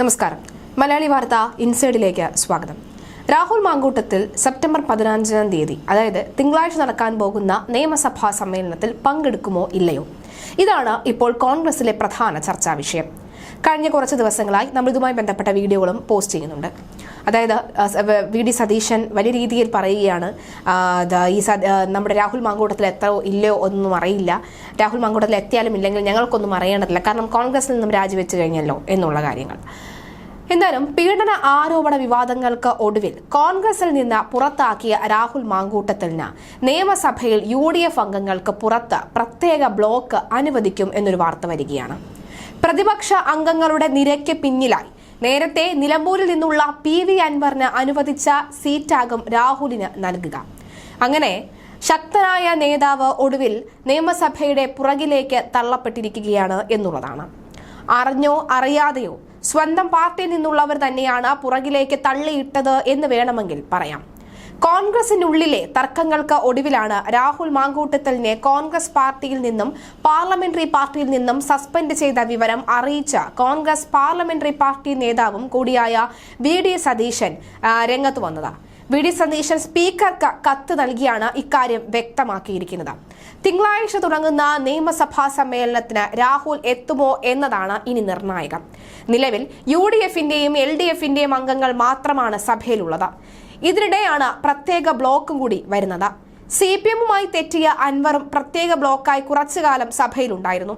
നമസ്കാരം. മലയാളി വാർത്ത ഇൻസൈഡിലേക്ക് സ്വാഗതം. രാഹുൽ മാങ്കൂട്ടത്തിൽ സെപ്റ്റംബർ പതിനഞ്ചാം തീയതി അതായത് തിങ്കളാഴ്ച നടക്കാൻ പോകുന്ന നിയമസഭാ സമ്മേളനത്തിൽ പങ്കെടുക്കുമോ ഇല്ലയോ? ഇതാണ് ഇപ്പോൾ കോൺഗ്രസിലെ പ്രധാന ചർച്ചാ വിഷയം. കഴിഞ്ഞ കുറച്ച് ദിവസങ്ങളായി നമ്മൾ ഇതുമായി ബന്ധപ്പെട്ട വീഡിയോകളും പോസ്റ്റ് ചെയ്യുന്നുണ്ട്. അതായത് വി ഡി സതീശൻ വലിയ രീതിയിൽ പറയുകയാണ് ഈ നമ്മുടെ രാഹുൽ മാങ്കൂട്ടത്തിൽ എത്തോ ഇല്ലയോ ഒന്നും അറിയില്ല. രാഹുൽ മാങ്കൂട്ടത്തിൽ എത്തിയാലും ഇല്ലെങ്കിൽ ഞങ്ങൾക്കൊന്നും അറിയേണ്ടതില്ല. കാരണം കോൺഗ്രസിൽ നിന്നും രാജിവെച്ച് കഴിഞ്ഞല്ലോ എന്നുള്ള കാര്യങ്ങൾ. എന്തായാലും പീഡന ആരോപണ വിവാദങ്ങൾക്ക് ഒടുവിൽ കോൺഗ്രസിൽ നിന്ന് പുറത്താക്കിയ രാഹുൽ മാങ്കൂട്ടത്തിന് നിയമസഭയിൽ യു ഡി എഫ് അംഗങ്ങൾക്ക് പുറത്ത് പ്രത്യേക ബ്ലോക്ക് അനുവദിക്കും എന്നൊരു വാർത്ത വരികയാണ്. പ്രതിപക്ഷ അംഗങ്ങളുടെ നിരയ്ക്ക് പിന്നിലായി. നേരത്തെ നിലമ്പൂരിൽ നിന്നുള്ള പി വി അൻവറിന് അനുവദിച്ച സീറ്റാകും രാഹുലിന് നൽകുക. അങ്ങനെ ശക്തനായ നേതാവ് ഒടുവിൽ നിയമസഭയുടെ പുറകിലേക്ക് തള്ളപ്പെട്ടിരിക്കുകയാണ് എന്നുള്ളതാണ്. അറിഞ്ഞോ അറിയാതെയോ സ്വന്തം പാർട്ടിയിൽ നിന്നുള്ളവർ തന്നെയാണ് പുറകിലേക്ക് തള്ളിയിട്ടത് എന്ന് വേണമെങ്കിൽ പറയാം. കോൺഗ്രസിനുള്ളിലെ തർക്കങ്ങൾക്ക് ഒടുവിലാണ് രാഹുൽ മാങ്കൂട്ടത്തലിനെ കോൺഗ്രസ് പാർട്ടിയിൽ നിന്നും പാർലമെന്ററി പാർട്ടിയിൽ നിന്നും സസ്പെൻഡ് ചെയ്ത വിവരം അറിയിച്ച കോൺഗ്രസ് പാർലമെന്ററി പാർട്ടി നേതാവും കൂടിയായ വി ഡി സതീശൻ രംഗത്ത് വന്നത്. വി ഡി സതീശൻ സ്പീക്കർക്ക് കത്ത് നൽകിയാണ് ഇക്കാര്യം വ്യക്തമാക്കിയിരിക്കുന്നത്. തിങ്കളാഴ്ച തുടങ്ങുന്ന നിയമസഭാ സമ്മേളനത്തിന് രാഹുൽ എത്തുമോ എന്നതാണ് ഇനി നിർണായകം. നിലവിൽ യു ഡി എഫിന്റെയും എൽ ഡി എഫിന്റെയും അംഗങ്ങൾ മാത്രമാണ് സഭയിലുള്ളത്. ഇതിനിടെയാണ് പ്രത്യേക ബ്ലോക്കും കൂടി വരുന്നത്. സി പി എമ്മുമായി തെറ്റിയ അൻവറും പ്രത്യേക ബ്ലോക്കായി കുറച്ചുകാലം സഭയിലുണ്ടായിരുന്നു.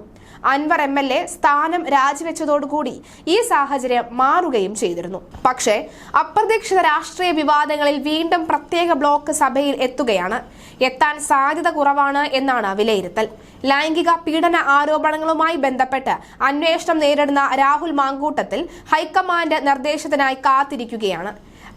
അൻവർ എം എൽ എ സ്ഥാനം രാജിവെച്ചതോടുകൂടി ഈ സാഹചര്യം മാറുകയും ചെയ്തിരുന്നു. പക്ഷേ അപ്രതീക്ഷിത രാഷ്ട്രീയ വിവാദങ്ങളിൽ വീണ്ടും പ്രത്യേക ബ്ലോക്ക് സഭയിൽ എത്തുകയാണ്. എത്താൻ സാധ്യത കുറവാണ് എന്നാണ് വിലയിരുത്തൽ. ലൈംഗിക പീഡന ആരോപണങ്ങളുമായി ബന്ധപ്പെട്ട് അന്വേഷണം നേരിടുന്ന രാഹുൽ മാങ്കൂട്ടത്തിൽ ഹൈക്കമാൻഡ് നിർദ്ദേശത്തിനായി കാത്തിരിക്കുകയാണ്.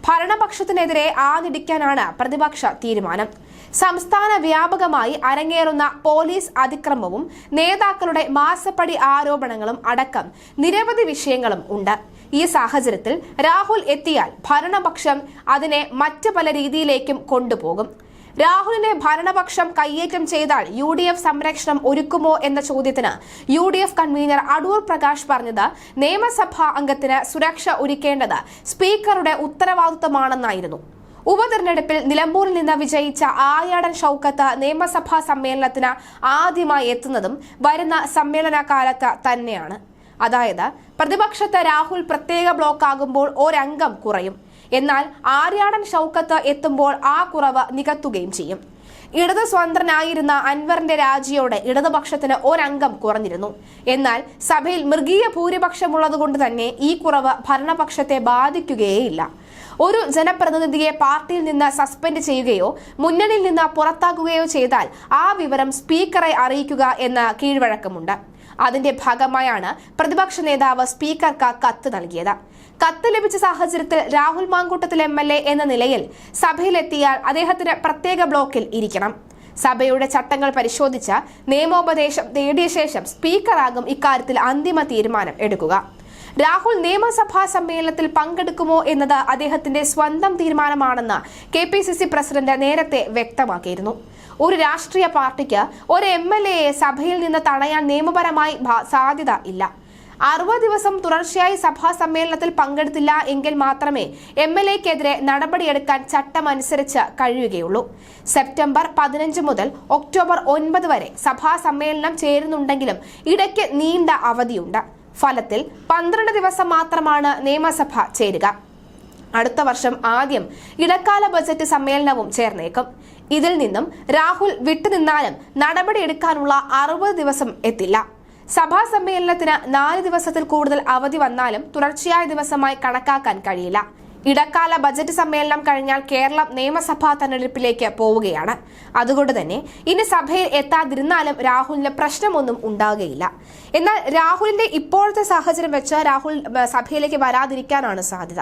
ഭരണപക്ഷത്തിനെതിരെ ആഞ്ഞിടിക്കാനാണ് പ്രതിപക്ഷ തീരുമാനം. സംസ്ഥാന വ്യാപകമായി അരങ്ങേറുന്ന പോലീസ് അതിക്രമവും നേതാക്കളുടെ മാസപ്പടി ആരോപണങ്ങളും അടക്കം നിരവധി വിഷയങ്ങളും ഉണ്ട്. ഈ സാഹചര്യത്തിൽ രാഹുൽ എത്തിയാൽ ഭരണപക്ഷം അതിനെ മറ്റു പല രീതിയിലേക്കും കൊണ്ടുപോകും. രാഹുലിനെ ഭരണപക്ഷം കയ്യേറ്റം ചെയ്താൽ യു ഡി എഫ് സംരക്ഷണം ഒരുക്കുമോ എന്ന ചോദ്യത്തിന് U D F convener Adoor Prakash പറഞ്ഞത് നിയമസഭാ അംഗത്തിന് സുരക്ഷ ഒരുക്കേണ്ടത് സ്പീക്കറുടെ ഉത്തരവാദിത്തമാണെന്നായിരുന്നു ഉപതെരഞ്ഞെടുപ്പിൽ നിലമ്പൂരിൽ നിന്ന് വിജയിച്ച ആയാടൻ ഷൌക്കത്ത് നിയമസഭാ സമ്മേളനത്തിന് ആദ്യമായി എത്തുന്നതും വരുന്ന സമ്മേളന കാലത്ത് തന്നെയാണ്. അതായത് പ്രതിപക്ഷത്ത് രാഹുൽ പ്രത്യേക ബ്ലോക്കാകുമ്പോൾ ഒരംഗം കുറയും. എന്നാൽ ആര്യാടൻ ഷൌക്കത്ത് എത്തുമ്പോൾ ആ കുറവ് നികത്തുകയും ചെയ്യും. ഇടത് സ്വതന്ത്രനായിരുന്ന അൻവറിന്റെ രാജിയോടെ ഇടതുപക്ഷത്തിന് ഒരംഗം കുറഞ്ഞിരുന്നു. എന്നാൽ സഭയിൽ മൃഗീയ ഭൂരിപക്ഷമുള്ളതുകൊണ്ട് തന്നെ ഈ കുറവ് ഭരണപക്ഷത്തെ ബാധിക്കുകയേയില്ല. ഒരു ജനപ്രതിനിധിയെ പാർട്ടിയിൽ നിന്ന് സസ്പെൻഡ് ചെയ്യുകയോ മുന്നണിയിൽ നിന്ന് പുറത്താക്കുകയോ ചെയ്താൽ ആ വിവരം സ്പീക്കറെ അറിയിക്കുക എന്ന കീഴ്വഴക്കമുണ്ട്. അതിന്റെ ഭാഗമായാണ് പ്രതിപക്ഷ നേതാവ് സ്പീക്കർക്ക് കത്ത് നൽകിയത്. കത്ത് ലഭിച്ച സാഹചര്യത്തിൽ Rahul Mamkootathil M L A എന്ന നിലയിൽ സഭയിലെത്തിയാൽ അദ്ദേഹത്തിന് പ്രത്യേക ബ്ലോക്കിൽ ഇരിക്കണം. സഭയുടെ ചട്ടങ്ങൾ പരിശോധിച്ച നിയമോപദേശം നേടിയ ശേഷം സ്പീക്കറാകും ഇക്കാര്യത്തിൽ അന്തിമ തീരുമാനം എടുക്കുക. രാഹുൽ നിയമസഭാ സമ്മേളനത്തിൽ പങ്കെടുക്കുമോ എന്നത് അദ്ദേഹത്തിന്റെ സ്വന്തം തീരുമാനമാണെന്ന് K P C C president നേരത്തെ വ്യക്തമാക്കിയിരുന്നു. ഒരു രാഷ്ട്രീയ പാർട്ടിക്ക് ഒരു എം എൽ എയെ സഭയിൽ നിന്ന് തടയാൻ നിയമപരമായി സാധ്യത ഇല്ല. അറുപത് ദിവസം തുടർച്ചയായി സഭാ സമ്മേളനത്തിൽ പങ്കെടുത്തില്ല എങ്കിൽ മാത്രമേ എം എൽ എക്കെതിരെ നടപടിയെടുക്കാൻ ചട്ടമനുസരിച്ച് കഴിയുകയുള്ളൂ. സെപ്റ്റംബർ പതിനഞ്ച് മുതൽ ഒക്ടോബർ ഒൻപത് വരെ സഭാ സമ്മേളനം ചേരുന്നുണ്ടെങ്കിലും ഇടയ്ക്ക് നീണ്ട അവധിയുണ്ട്. ഫലത്തിൽ പന്ത്രണ്ട് ദിവസം മാത്രമാണ് നിയമസഭ ചേരുക. അടുത്ത വർഷം ആദ്യം ഇടക്കാല ബജറ്റ് സമ്മേളനവും ചേർന്നേക്കും. ഇതിൽ നിന്നും രാഹുൽ വിട്ടുനിന്നാലും നടപടിയെടുക്കാനുള്ള അറുപത് ദിവസം എത്തില്ല. സഭാ സമ്മേളനത്തിന് നാല് ദിവസത്തിൽ കൂടുതൽ അവധി വന്നാലും തുടർച്ചയായ ദിവസമായി കണക്കാക്കാൻ കഴിയില്ല. ഇടക്കാല ബജറ്റ് സമ്മേളനം കഴിഞ്ഞാൽ കേരളം നിയമസഭാ തെരഞ്ഞെടുപ്പിലേക്ക് പോവുകയാണ്. അതുകൊണ്ട് തന്നെ ഇനി സഭയിൽ എത്താതിരുന്നാലും രാഹുലിന് പ്രശ്നമൊന്നും ഉണ്ടാകുകയില്ല. എന്നാൽ രാഹുലിന്റെ ഇപ്പോഴത്തെ സാഹചര്യം വെച്ച് രാഹുൽ സഭയിലേക്ക് വരാതിരിക്കാനാണ് സാധ്യത.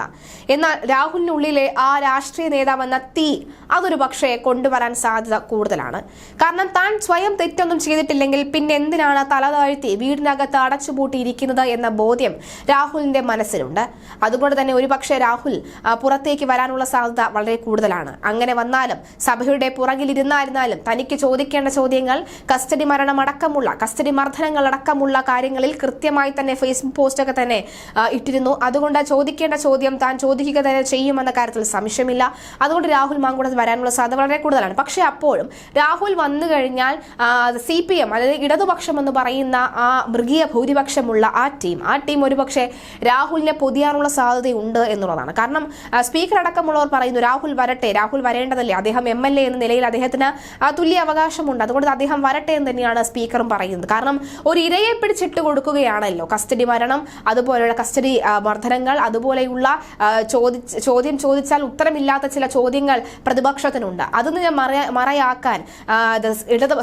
എന്നാൽ രാഹുലിനുള്ളിലെ ആ രാഷ്ട്രീയ നേതാവെന്ന തീ അതൊരു പക്ഷേ കൊണ്ടുവരാൻ സാധ്യത കൂടുതലാണ്. കാരണം താൻ സ്വയം തെറ്റൊന്നും ചെയ്തിട്ടില്ലെങ്കിൽ പിന്നെ എന്തിനാണ് തല താഴ്ത്തി വീടിനകത്ത് അടച്ചുപൂട്ടിയിരിക്കുന്നത് എന്ന ബോധ്യം രാഹുലിന്റെ മനസ്സിലുണ്ട്. അതുകൊണ്ട് തന്നെ ഒരുപക്ഷെ രാഹുൽ പുറത്തേക്ക് വരാനുള്ള സാധ്യത വളരെ കൂടുതലാണ്. അങ്ങനെ വന്നാലും സഭയുടെ പുറകിലിരുന്നായിരുന്നാലും തനിക്ക് ചോദിക്കേണ്ട ചോദ്യങ്ങൾ കസ്റ്റഡി മരണമടക്കമുള്ള കസ്റ്റഡി മർദ്ദനങ്ങൾ അടക്കമുള്ള കാര്യങ്ങളിൽ കൃത്യമായി തന്നെ ഫേസ്ബുക്ക് പോസ്റ്റൊക്കെ തന്നെ ഇട്ടിരുന്നു. അതുകൊണ്ട് ചോദിക്കേണ്ട ചോദ്യം താൻ ചോദിക്കുക തന്നെ ചെയ്യുമെന്ന കാര്യത്തിൽ സംശയമില്ല. അതുകൊണ്ട് രാഹുൽ മാങ്കുടത്ത് വരാനുള്ള സാധ്യത വളരെ കൂടുതലാണ്. പക്ഷേ അപ്പോഴും രാഹുൽ വന്നു കഴിഞ്ഞാൽ സി പി എം അതായത് ഇടതുപക്ഷം എന്ന് പറയുന്ന ആ മൃഗീയ ഭൂരിപക്ഷമുള്ള ആ ടീം ആ ടീം ഒരുപക്ഷെ രാഹുലിനെ പൊതിയാനുള്ള സാധ്യതയുണ്ട് എന്നുള്ളതാണ്. കാരണം സ്പീക്കർ അടക്കമുള്ളവർ പറയുന്നു രാഹുൽ വരട്ടെ രാഹുൽ വരേണ്ടതല്ലേ? അദ്ദേഹം എം എൽ എ എന്ന നിലയിൽ അദ്ദേഹത്തിന് തുല്യ അവകാശമുണ്ട്. അതുകൊണ്ട് അദ്ദേഹം വരട്ടെ എന്ന് തന്നെയാണ് സ്പീക്കറും പറയുന്നത്. കാരണം ഒരു ഇരയെ പിടിച്ചിട്ട് കൊടുക്കുകയാണല്ലോ കസ്റ്റഡി മരണം അതുപോലെയുള്ള കസ്റ്റഡി മർദ്ദനങ്ങൾ അതുപോലെയുള്ള ചോദി ചോദ്യം ചോദിച്ചാൽ ഉത്തരമില്ലാത്ത ചില ചോദ്യങ്ങൾ പ്രതിപക്ഷത്തിനുണ്ട്. അതൊന്ന് ഞാൻ മറ മറയാക്കാൻ ഇടത്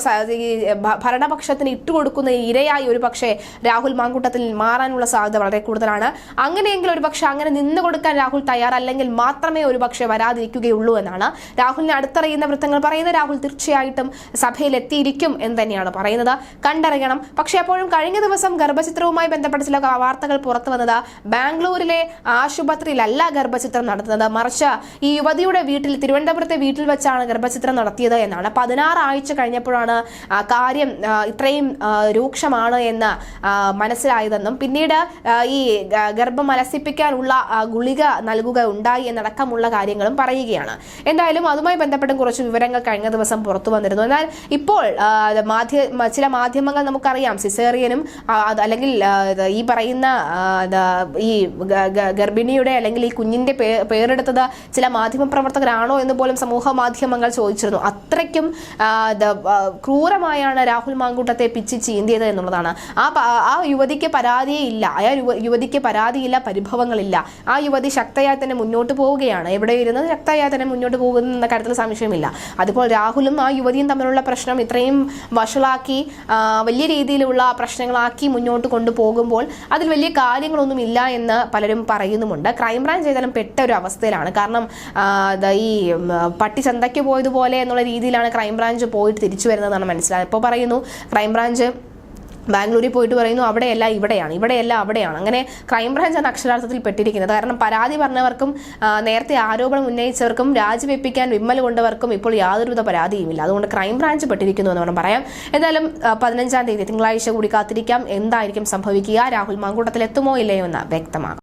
ഭരണപക്ഷത്തിന് ഇട്ടുകൊടുക്കുന്ന ഇരയായി ഒരു പക്ഷേ രാഹുൽ മാങ്കൂട്ടത്തിൽ മാറാനുള്ള സാധ്യത വളരെ കൂടുതലാണ്. അങ്ങനെയെങ്കിൽ ഒരു പക്ഷേ അങ്ങനെ നിന്ന് കൊടുക്കാൻ രാഹുൽ തയ്യാറല്ലെങ്കിൽ മാത്രമേ ഒരു പക്ഷേ വരാതിരിക്കുകയുള്ളൂ എന്നാണ് രാഹുലിനെ അടുത്തറിയുന്ന വൃത്തങ്ങൾ പറയുന്നത്. രാഹുൽ തീർച്ചയായിട്ടും സഭയിൽ എത്തിയിരിക്കും എന്ന് തന്നെയാണ് പറയുന്നത്. കണ്ടറിയണം. പക്ഷേ അപ്പോഴും കഴിഞ്ഞ ദിവസം ഗർഭചിത്രവുമായി ബന്ധപ്പെട്ട ചില വാർത്തകൾ പുറത്തു വന്നത് ബാംഗ്ലൂരിലെ ആശുപത്രിയിലല്ല ഗർഭചിത്രം നടത്തുന്നത്. മറിച്ച് ഈ യുവതിയുടെ വീട്ടിൽ തിരുവനന്തപുരത്തെ വീട്ടിൽ വെച്ചാണ് ഗർഭചിത്രം നടത്തിയത് എന്നാണ്. പതിനാറ് ആഴ്ച കഴിഞ്ഞപ്പോഴാണ് കാര്യം ഇത്രയും രൂക്ഷമാണ് എന്ന് മനസ്സിലായതെന്നും. പിന്നീട് ഈ ഗർഭം അലസിപ്പിക്കാനുള്ള ഗുളിക നൽകുക ഉണ്ടായി എന്നടക്കമുള്ള കാര്യങ്ങളും പറയുകയാണ്. എന്തായാലും അതുമായി ബന്ധപ്പെട്ടും കുറച്ച് വിവരങ്ങൾ കഴിഞ്ഞ ദിവസം പുറത്തു വന്നിരുന്നു. എന്നാൽ ഇപ്പോൾ മാധ്യമ ചില മാധ്യമങ്ങൾ നമുക്കറിയാം. സിസേറിയനും അല്ലെങ്കിൽ ഈ പറയുന്ന ഈ ഗർഭിണിയുടെ അല്ലെങ്കിൽ ഈ കുഞ്ഞിന്റെ പേരെടുത്തത് ചില മാധ്യമ പ്രവർത്തകരാണോ എന്ന് പോലും സമൂഹ മാധ്യമങ്ങൾ ചോദിച്ചിരുന്നു. അത്രയ്ക്കും ക്രൂരമായാണ് രാഹുൽ മാങ്കൂട്ടത്തെ പിച്ചി ചീന്തിയത് എന്നുള്ളതാണ്. ആ ആ യുവതിക്ക് പരാതിയില്ല ആ യുവ- യുവതിക്ക് പരാതിയില്ല പരിഭവങ്ങളില്ല. ആ യുവതി ശക്തയായി തന്നെ മുന്നോട്ട് പോവുകയാണ്. എവിടെ ഇരുന്ന് ശക്തയായി തന്നെ മുന്നോട്ട് പോകുന്ന എന്ന കാര്യത്തിൽ സംശയമില്ല. അതുപോലെ രാഹുലും ആ യുവതിയും തമ്മിലുള്ള പ്രശ്നം ഇത്രയും വഷളാക്കി വലിയ രീതിയിലുള്ള പ്രശ്നങ്ങളാക്കി മുന്നോട്ട് കൊണ്ടുപോകുമ്പോൾ അതിൽ വലിയ കാര്യങ്ങളൊന്നും ഇല്ല എന്ന് പലരും പറയുന്നുമുണ്ട്. ക്രൈംബ്രാഞ്ച് ചെയ്താലും പെട്ട ഒരു അവസ്ഥയിലാണ്. കാരണം ഈ പട്ടി ചന്തയ്ക്ക് പോയതുപോലെ എന്നുള്ള രീതിയിലാണ് ക്രൈംബ്രാഞ്ച് പോയിട്ട് തിരിച്ചു വരുന്നതെന്നാണ് മനസ്സിലായത്. ഇപ്പോൾ പറയുന്നു ക്രൈംബ്രാഞ്ച് ബാംഗ്ലൂരിൽ പോയിട്ട് പറയുന്നു അവിടെയല്ല ഇവിടെയാണ് ഇവിടെയല്ല അവിടെയാണ്. അങ്ങനെ ക്രൈംബ്രാഞ്ചാണ് അക്ഷരാർത്ഥത്തിൽ പെട്ടിരിക്കുന്നത്. കാരണം പരാതി പറഞ്ഞവർക്കും നേരത്തെ ആരോപണം ഉന്നയിച്ചവർക്കും രാജിവെപ്പിക്കാൻ വിമ്മൽ കൊണ്ടവർക്കും ഇപ്പോൾ യാതൊരുവിധ പരാതിയുമില്ല. അതുകൊണ്ട് ക്രൈംബ്രാഞ്ച് പെട്ടിരിക്കുന്നു എന്ന് വേണം പറയാം എന്തായാലും പതിനഞ്ചാം തീയതി തിങ്കളാഴ്ച കൂടി കാത്തിരിക്കാം. എന്തായിരിക്കും സംഭവിക്കുക? രാഹുൽ മാങ്കൂട്ടത്തിൽ എത്തുമോ ഇല്ലയോ എന്ന് വ്യക്തമാകും.